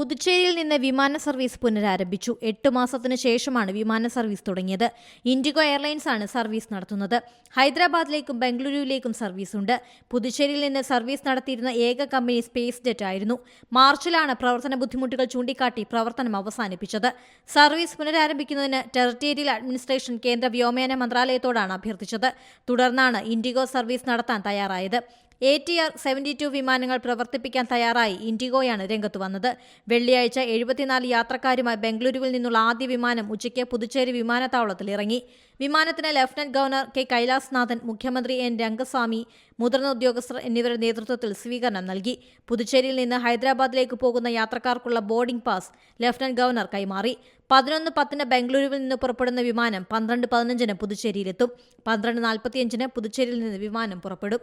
പുതുച്ചേരിയിൽ നിന്ന് വിമാന സർവീസ് പുനരാരംഭിച്ചു. എട്ട് മാസത്തിനു ശേഷമാണ് വിമാന സർവീസ് തുടങ്ങിയത്. ഇൻഡിഗോ എയർലൈൻസ് ആണ് സർവീസ് നടത്തുന്നത്. ഹൈദരാബാദിലേക്കും ബംഗളൂരുവിലേക്കും സർവീസ് ഉണ്ട്. പുതുച്ചേരിയിൽ നിന്ന് സർവീസ് നടത്തിയിരുന്ന ഏക കമ്പനി സ്പേസ് ജെറ്റ് ആയിരുന്നു. മാർച്ചിലാണ് പ്രവർത്തന ബുദ്ധിമുട്ടുകൾ ചൂണ്ടിക്കാട്ടി പ്രവർത്തനം അവസാനിപ്പിച്ചത്. സർവീസ് പുനരാരംഭിക്കുന്നതിന് ടെറിട്ടേറിയൽ അഡ്മിനിസ്ട്രേഷൻ കേന്ദ്ര വ്യോമയാന മന്ത്രാലയത്തോടാണ് അഭ്യർത്ഥിച്ചത്. തുടർന്നാണ് ഇൻഡിഗോ സർവീസ് നടത്താൻ തയ്യാറായത്. A T R seventy two വിമാനങ്ങൾ പ്രവർത്തിപ്പിക്കാൻ തയ്യാറായി ഇൻഡിഗോയാണ് രംഗത്ത് വന്നത്. വെള്ളിയാഴ്ച എഴുപത്തിനാല് യാത്രക്കാരുമായി ബംഗളൂരുവിൽ നിന്നുള്ള ആദ്യ വിമാനം ഉച്ചയ്ക്ക് പുതുച്ചേരി വിമാനത്താവളത്തിൽ ഇറങ്ങി. വിമാനത്തിന് ലഫ്റ്റനന്റ് ഗവർണർ കെ കൈലാസ്നാഥൻ മുഖ്യമന്ത്രി എൻ രംഗസ്വാമി മുതിർന്ന ഉദ്യോഗസ്ഥർ എന്നിവരുടെ നേതൃത്വത്തിൽ സ്വീകരണം നൽകി. പുതുച്ചേരിയിൽ നിന്ന് ഹൈദരാബാദിലേക്ക് പോകുന്ന യാത്രക്കാർക്കുള്ള ബോർഡിംഗ് പാസ് ലഫ്റ്റനന്റ് ഗവർണർ കൈമാറി. പതിനൊന്ന് പത്തിന് ബംഗളൂരുവിൽ നിന്ന് പുറപ്പെടുന്ന വിമാനം പന്ത്രണ്ട് പതിനഞ്ചിന് പുതുച്ചേരിയിലെത്തും. പന്ത്രണ്ട് നാൽപ്പത്തിയഞ്ചിന് പുതുച്ചേരിയിൽ നിന്ന് വിമാനം പുറപ്പെടും.